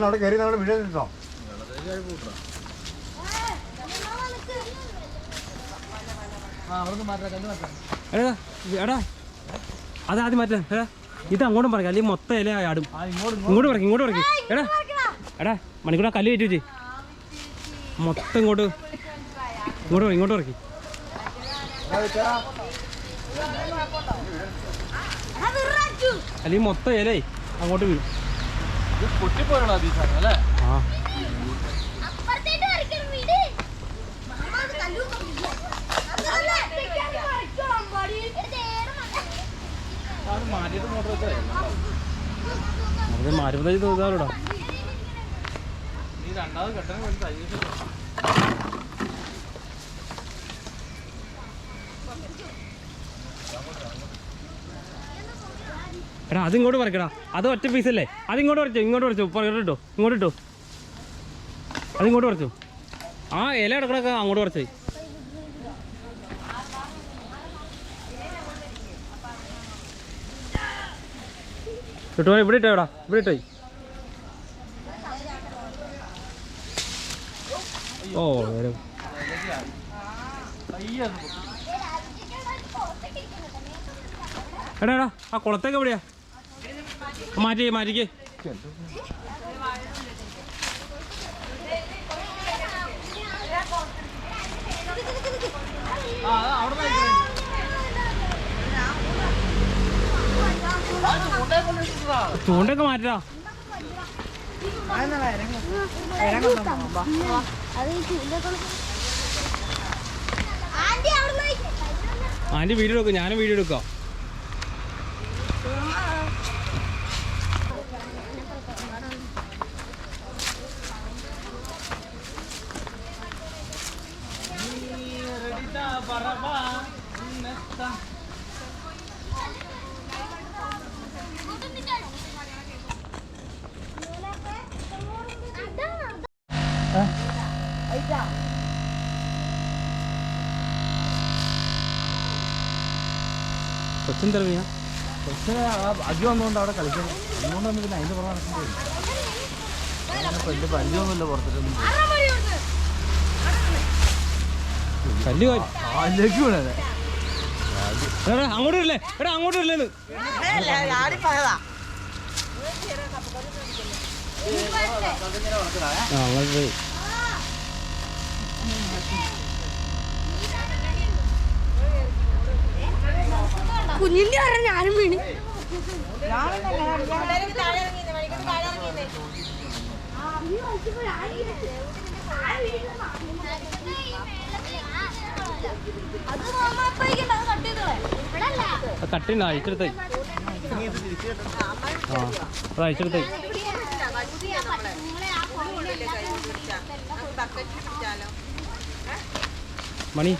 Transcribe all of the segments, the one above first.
അവിടെ കയറി നമ്മുടെ വീഡിയോ കിട്ടോ അതാദ്യം അവിടെ മാറ്റാം എടാ എടാ. അത് ആദ്യം മാറ്റാം എടാ ഇത് അങ്ങോട്ടും പറയാം. അല്ലെങ്കിൽ മൊത്തം ഇല ആടും. ആ ഇങ്ങോട്ട് ഇങ്ങോട്ട്. പറയും ഇങ്ങോട്ട് പറയും എടാ എടാ മണിക്കൂടെ കല്ല് കയറ്റി വെച്ചേ. മൊത്തം ഇങ്ങോട്ട്. ഇങ്ങോട്ട് പറയും ഇങ്ങോട്ട് പറയും അല്ലെങ്കിൽ മൊത്തം ഇലേ. അങ്ങോട്ട് വീഴും. ഇത് പൊട്ടിപ്പോയാണോ സാറേ അല്ലേ? ആ. മാറ്റി. വരയ്ക്കണം നീ രണ്ടാമത് കെട്ടാൻ വേണ്ടി അതല്ല വരയ്ക്കണം പാടി അത് മാറ്റിയിട്ട് മോട്ടർ വെച്ചാൽ അത് മാറ്റുമ്പോൾ തോന്നാറോടാ നീ രണ്ടാമത് കെട്ടണം വേണ്ടി തയ്യൽ എടാ അതിങ്ങോട്ട് പറിക്കടാ. അത് ഒറ്റ പീസല്ലേ അത് ഇങ്ങോട്ട് പറിച്ചോ ഇങ്ങോട്ട് പറിച്ചു. പുറകോട്ട് ഇട്ടോ ഇങ്ങോട്ട് ഇട്ടോ. അതിങ്ങോട്ട് പറിച്ചു. ആ ഇല എടുക്കണൊക്കെ അങ്ങോട്ട് പറിച്ചു. കിട്ടുമോ ഇവിടെ ഇട്ടോ എടാ ഇവിടെ ഇട്ടോ. ഓ എടാ എടാ ആ കുളത്തേക്ക് എവിടെയാ? മാറ്റി മാറ്റിക്ക് ചൂണ്ടൊക്കെ മാറ്റാ ആന്റി വീഡിയോ എടുക്കും ഞാനും വീഡിയോ എടുക്കാം. തെളിവിയാ പക്ഷേ ആ അജു വന്നുകൊണ്ട് അവിടെ കളിക്കുന്നു അതുകൊണ്ട് വന്ന് പിന്നെ അതിന്റെ പുറകെ നടക്കേണ്ടി വരും. അങ്ങനെ വലിയ പരിചയമൊന്നുമില്ല പുറത്തിട്ടൊന്നും. കല്ല് കോരി കാലിലേക്ക് വീണത്. എടാ അങ്ങോട്ട് ഇല്ലേ എടാ അങ്ങോട്ട് ഇല്ലേന്ന് ആ അങ്ങോട്ട് പോയി കുഞ്ഞിന്റെ പറഞ്ഞ ഞാനും വീണ് അത് മാമ അപ്പഴേക്കും അത് അല്ല ആ കട്ടിണ്ട് അയച്ചെടുത്തേ ആ അത് അയച്ചെടുത്തേ മണി.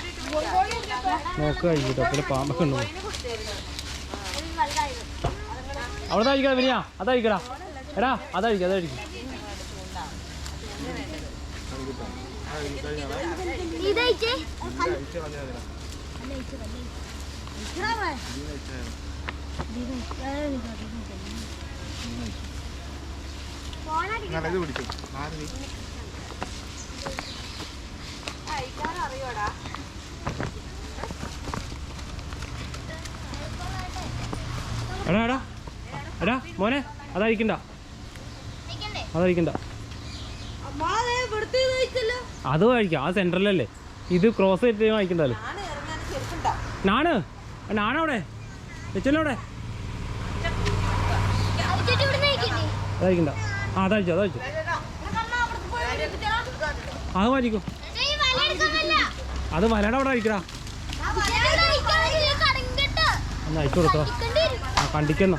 നോക്ക് കഴിഞ്ഞിട്ട് പിന്നെ പാമ്പൊക്കെ ഉണ്ടോ? അവിടെ കഴിക്കടാ വിനിയാ അതഴിക്കടാ എടാ അതഴിക്ക അതഴിക്കും ഇതയച്ചേ അറിയോടാ എടാ എടാ. എടാ മോനെ അതായിരിക്കണ്ട. അതായിരിക്കണ്ട. അത് കഴിക്കാം ആ സെന്ററിലല്ലേ ഇത് ക്രോസ് ചെയ്തിട്ട് വായിക്കണ്ടല്ലോ നാണ് നാണവിടെ വെച്ചല്ലോടെ അതായിരിക്കണ്ട. ആ അതഴിച്ചു അതഴിച്ചു അത് വായിക്കും അത് വലയുടെ അവിടെ അയക്കടാ ഒന്ന് അയച്ചു കൊടുത്തോ. ആ കണ്ടിക്കുന്ന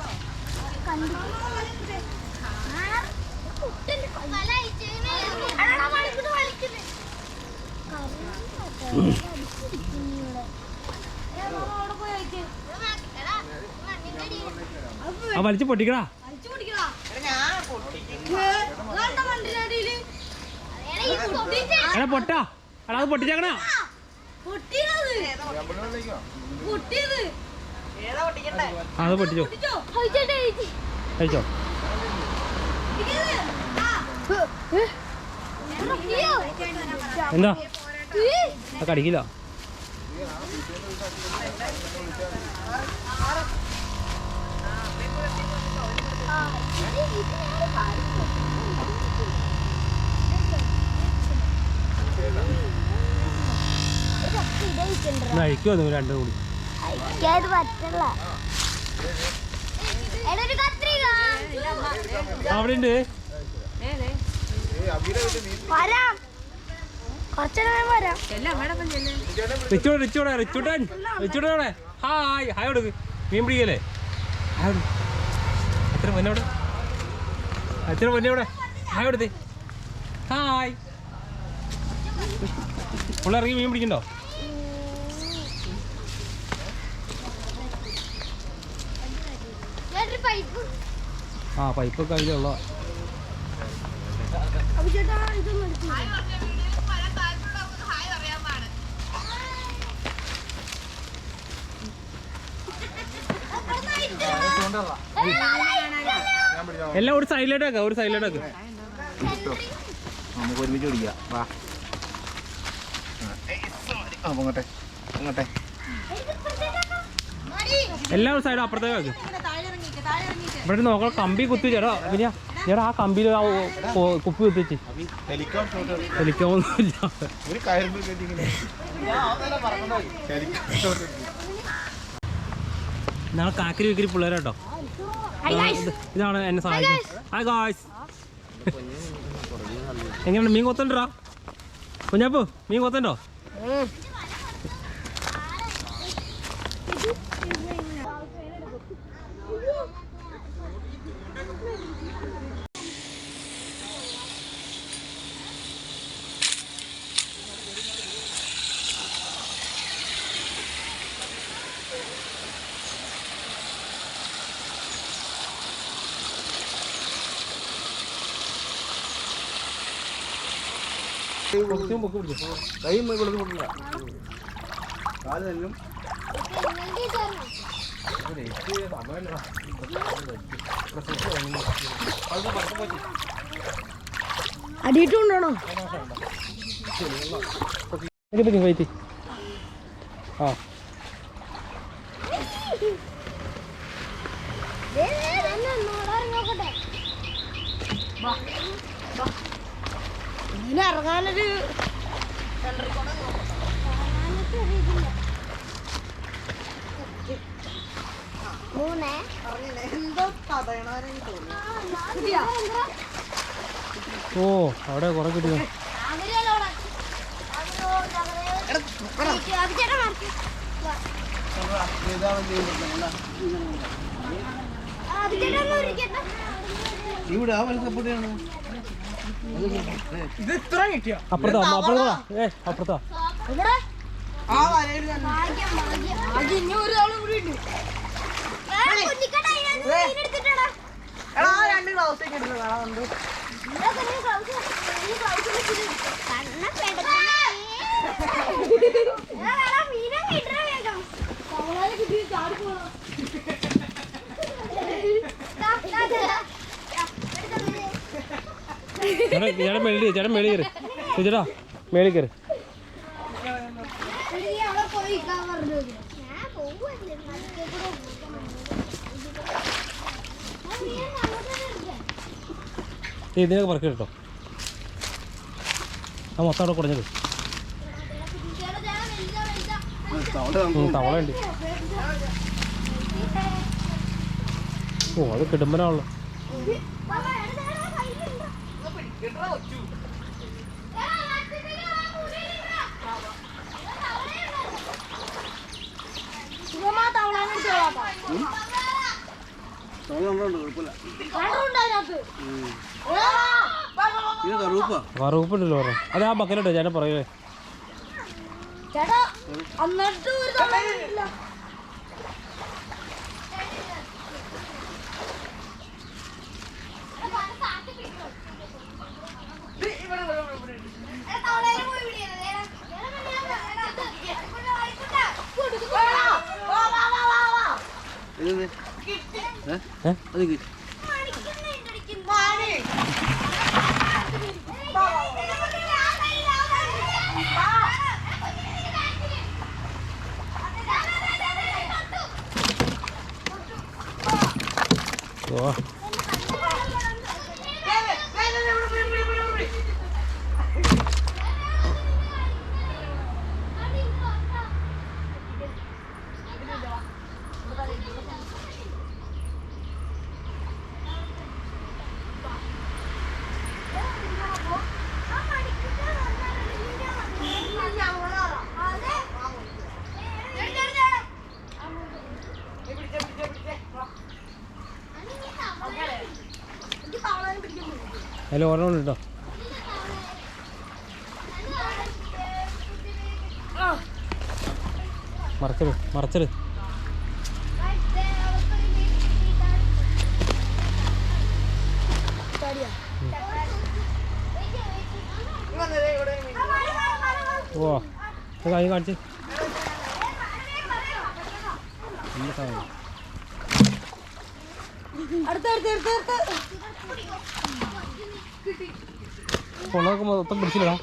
ആ വലിച്ചു പൊട്ടിക്കടാ. എടാ പൊട്ടാ. എടാ അത് പൊട്ടിച്ചേക്കണ? അത് പൊട്ടിച്ചോ. കഴിച്ചോ. എന്താ? കടിക്കില്ല ആ, നിങ്ങൾ രണ്ടും കൂടി. അവിടെ ഉണ്ട് വരാം. ഹായ് ഹായ് കൊടുക്ക് പിടിക്കല്ലേ. അത്ര അത്ര ഹായ് കൊടുത്തേ ഹായ്. മീൻ പിടിക്കണ്ടോ? ആ പൈപ്പൊക്കെ അതിലുള്ള എല്ലാം ഒരു സൈഡിലോട്ട് വെക്കാം ഒരു സൈഡിലോട്ട് വെക്കാം. നമുക്ക് ഒരുമിച്ച് പിടിക്കാം വാ. ആ. അങ്ങോട്ടെ അങ്ങോട്ടെ എല്ലാം ഒരു സൈഡ് അപ്പുറത്തേക്ക് വെക്കും. ഇവിടെ നോക്കണം കമ്പി കുത്തി ചേട്ടാ പിന്നെ ചേട്ടാ ആ കമ്പിയിൽ ആ കുപ്പി കുത്തിച്ച് ഹെലികോപ്റ്റർ ഇതാണ് കാക്കരി വിക്കരി പിള്ളേരാട്ടോ ഇത് ഇതാണ് എന്നെ സഹായിക്കുന്നത്. ഹായ് ഗായ്സ് എങ്ങനെയുണ്ട്? മീൻ കൊത്തണ്ടാ കുഞ്ഞാപ്പു മീൻ കൊത്തണ്ടോ കൈ കൊടുത്ത് കൊടുക്കില്ല കാൽ തല്ലും. അടിയിട്ടുണ്ടോ വെയിറ്റ് ആ. ദേ ദേ കിട്ടിയോ? ഓ വാ കുറെ കിട്ടിയോ? അങ്ങനെയല്ലോ അവിടെ. അത് അത് ചേട്ടാ ഓ അവിടെ ഒന്ന് ഉരുക്കിട്ടെ. ഇവിടെ ആ വലുപ്പത്തിയാണ് അപ്പുറത്താ അപ്പുറത്താ. ഏ അപ്പുറത്താ. ഭാഗ്യം. ഏ, കുഞ്ഞിക്കണ്ണ, ഇതിനകത്ത് മീൻ എടുത്തിട്ടെടാ. ഇതൊക്കെ നീ gloves നീ gloves വെച്ചിട്ട് കണ്ണ് പെടക്കണേ. ഏ, വേണം, മീനങ്ങ് ഇടടാ വേഗം. ദാ, ദാ, ദാ. ദാ, എടുത്തോ മീന്. ചേട്ടാ ഇതിനൊക്കെ പറക്കി കേട്ടോ. ആ മൊത്തം അവിടെ കുറഞ്ഞത് ചേട്ടാ, ചേട്ടാ, വലുതാ, വലുതാ. ഉം, തവള ഉണ്ട്. ഓ അത് കിടുമ്പനാണല്ലോ. വറുപ്പുണ്ടല്ലോ അത് ആ ബക്കലിട്ടോ ചേട്ടൻ ചേട്ടാ എന്നിട്ട് ഒരു തവള ഇല്ല തവളേനെ പോയി പിടിക്കണം ഇത് ഏ? അത് ഓ. അതിൽ ഒരെണ്ണം ഉണ്ട് മറച്ചത് മറച്ചത് ഓ കൈ കാണിച്ച്. നല്ല സാധനം കൊള്ളൊക്കെ മൊത്തം പിടിച്ചില്ലടാ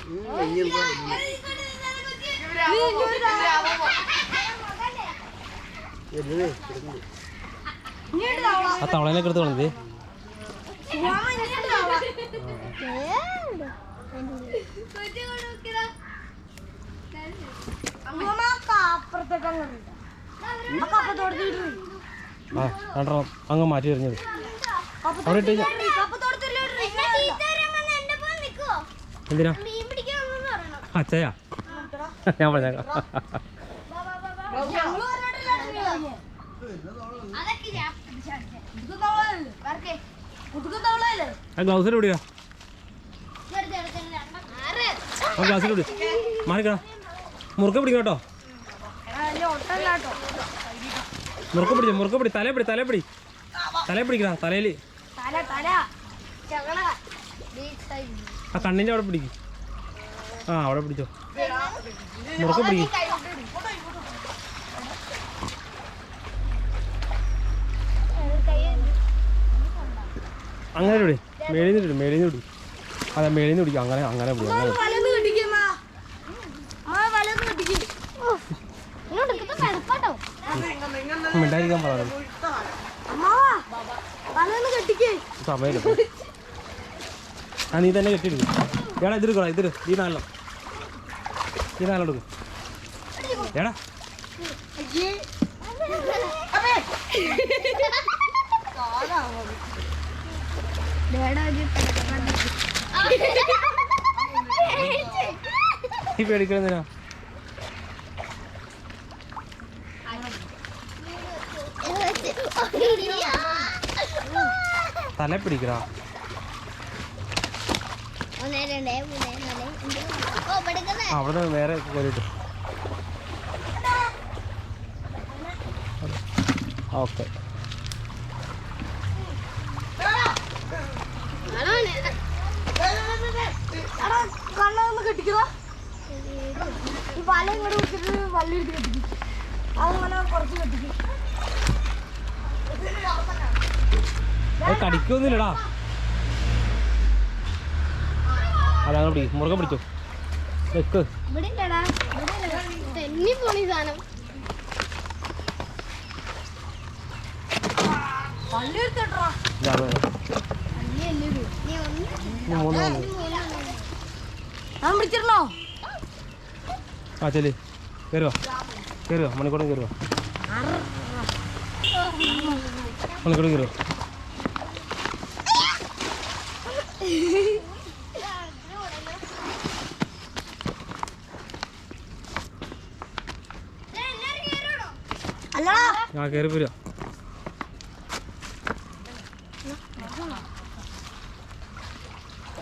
ആ തവളേനൊക്കെ എടുത്ത് കളഞ്ഞത് ആ അങ്ങ് മാറ്റി എറിഞ്ഞത്. അവിടെ ഇട്ട് കഴിഞ്ഞാ- എന്തിനാ? അച്ഛയാ. ഞാൻ പറഞ്ഞേക്കാം. ആ ഗ്ലൗസിൽ ഗ്ലാസ്സിൽ മുറുക്ക പിടിക്കാം കേട്ടോ. മുറുക്ക പിടിച്ച മുറുക്ക പിടി. തലേ പിടി തലേ പിടി. തലേ പിടിക്കടാ തലയിൽ ആ കണ്ണിന്റെ അവിടെ പിടിക്കും. ആ അവിടെ പിടിച്ചോ. മുറുക്ക പിടിക്കും. അങ്ങനെ നിന്ന് മേളിന്ന് മേളിൽ നിന്ന് പിടി അതെ മേളിൽ നിന്ന് പിടിക്കും. അങ്ങനെ അങ്ങനെ പിടി അങ്ങനെ മിണ്ടായിരിക്കാൻ പറഞ്ഞു സമയം ആ നീ തന്നെ കെട്ടിയെടുക്കും. എടാ ഇതെടുക്കടാ ഇതിര് ഈ നാലെണ്ണം. ഈ നാലെണ്ണം എടുക്കും എടാ. ഈ പേടിക്കണെന്തിനാ തല പിടിക്കടാ അവിടെ വേറെ കയറിയിട്ട് ഓക്കെ. കടിക്കൊന്നുമില്ലടാ അതാണ് പിടി മുറുകെ പിടിച്ചു. വെക്ക്. മണിക്കൂടും പിടിച്ചിരുന്നോ ആ ചെല്ലി. കയറുക കയറുക മണിക്കൂറും കയറുക മണിക്കൂറും കയറുക ആ കയറി പോരാ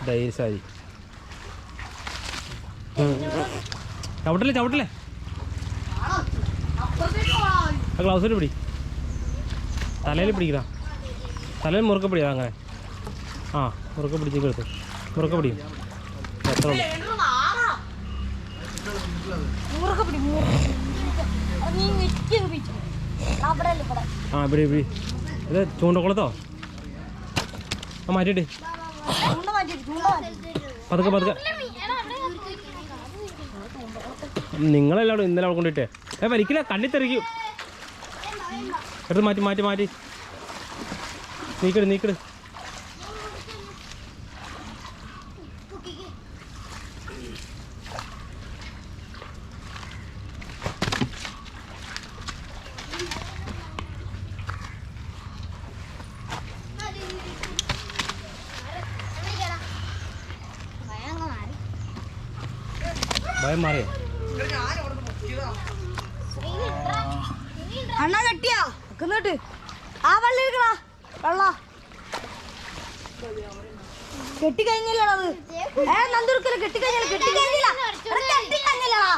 ധൈര്യശാലി ചവിട്ടല്ലേ ചവിട്ടല്ലേ? ആ ഗ്ലൗസിൽ പിടി. തലയിൽ പിടിക്കടാ. തലയിൽ മുറുക്കെ പിടിയാ അങ്ങനെ ആ. മുറുക്കെ പിടിച്ച് എടുത്ത് മുറുക്കെ പിടിയും എത്ര ആ ഇവിടെ ഇവിടെ. ഇത് ചൂണ്ടക്കുളത്തോ? ആ മാറ്റിയിട്ട്. ചൂണ്ട മാറ്റി ചൂണ്ട മാറ്റി പതുക്കെ പതുക്കെ. നിങ്ങളെല്ലാവരും ഇന്നലെ അവിടെ കൊണ്ടിട്ടേ ഏ വലിക്കില്ല കണ്ണി തെറിക്കും എടുത്ത് മാറ്റി മാറ്റി മാറ്റി. നീക്കിട് നീക്കിട്. ഭയം മാറിയോ? അണ്ണ കെട്ടിയാ? നിന്നിട്ട് ആ വള്ളി എടുക്കണ വെള്ള. കെട്ടി കഴിഞ്ഞില്ലടാ അത്. ഏ നന്ദുർക്കല കെട്ടി കഴിഞ്ഞില്ല കെട്ടി കഴിഞ്ഞില്ല കെട്ടി കഴിഞ്ഞില്ലടാ.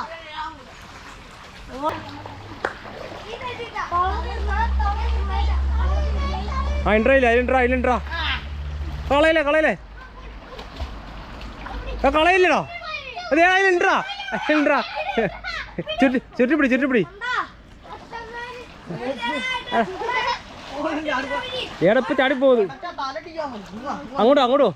ആ ഇൻട്രയില്ല അതിലുണ്ടാ അതിലുണ്ടാ കളയില്ലേ കളയില്ലേ. ആ കളയില്ലടോ അതെ അതിലുണ്ടാ അതിലുണ്ടാ ചുറ്റി ചുറ്റിപ്പിടി ചുറ്റിപ്പിടി ഏടപ്പ് ചാടിപ്പോകുന്നു. അങ്ങോട്ടോ അങ്ങോട്ടോ.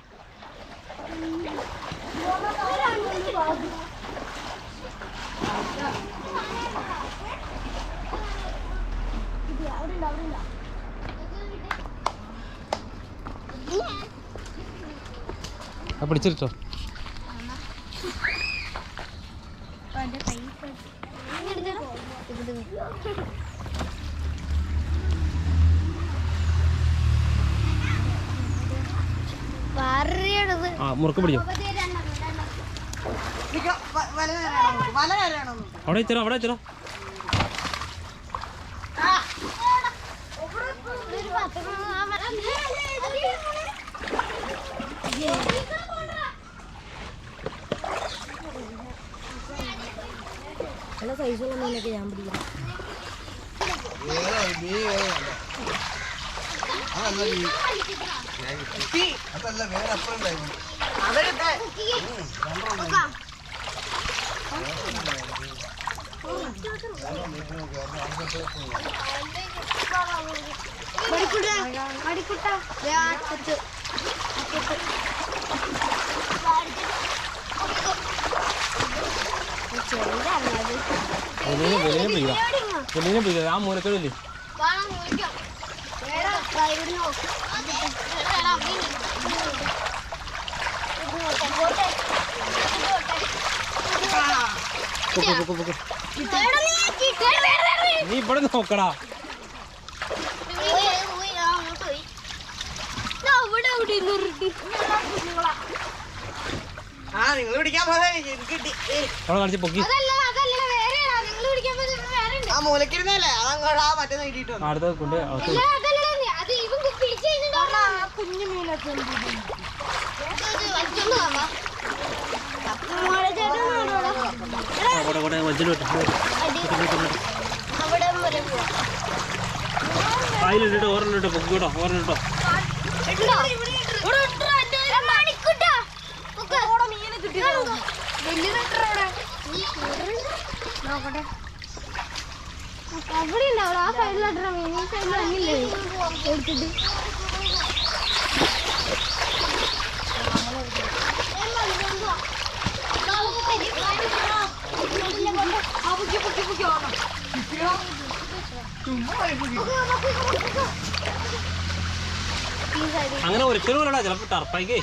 പിടിച്ചിട്ടോ. ആ മുറുക്ക് പിടിച്ചോ അവിടെ വെച്ചോ അവിടെ വെച്ചോ നല്ല സൈസുള്ള മീനൊക്കെ ഞാൻ പിടിക്കാം അതല്ല വേറെ അപ്പുറം ഉണ്ടായിരുന്നു വെളിയിൽ വെളിയിൽ പിടിക്കാം വെളിയിൽ പിടിക്കാം ആ മൂലക്കടില്ലേ പൊക്ക് പൊക്ക് പൊക്ക്. നീ ഇവിടെ നോക്കടാ. ആ നിങ്ങൾ പിടിക്കാൻ പോലെ എനിക്ക് കിട്ടി ഏ, അവിടെ കാണിച്ച് പൊക്കി ആ മൂലക്കിരുന്നല്ലേ? അതങ്ങോട്ട് ആ മറ്റേ നീട്ടിട്ട് ആ, അടുത്ത കൊണ്ട് കുഞ്ഞു മീനൊക്കെ അവിടെ വജ്ജിലോട്ട് അതിലിട്ടോ ഓരോ പൊക്കി. കേട്ടോ ഓരോ കേട്ടോ അവിടെ ഉണ്ടാവും ആ സൈഡിലോട്ടാ മീൻ ഈ സൈഡിൽ വന്നില്ലേ എടുത്തിട്ട് അങ്ങനെ ഒരിക്കലും ചിലപ്പോൾ ടർപ്പായിക്കേ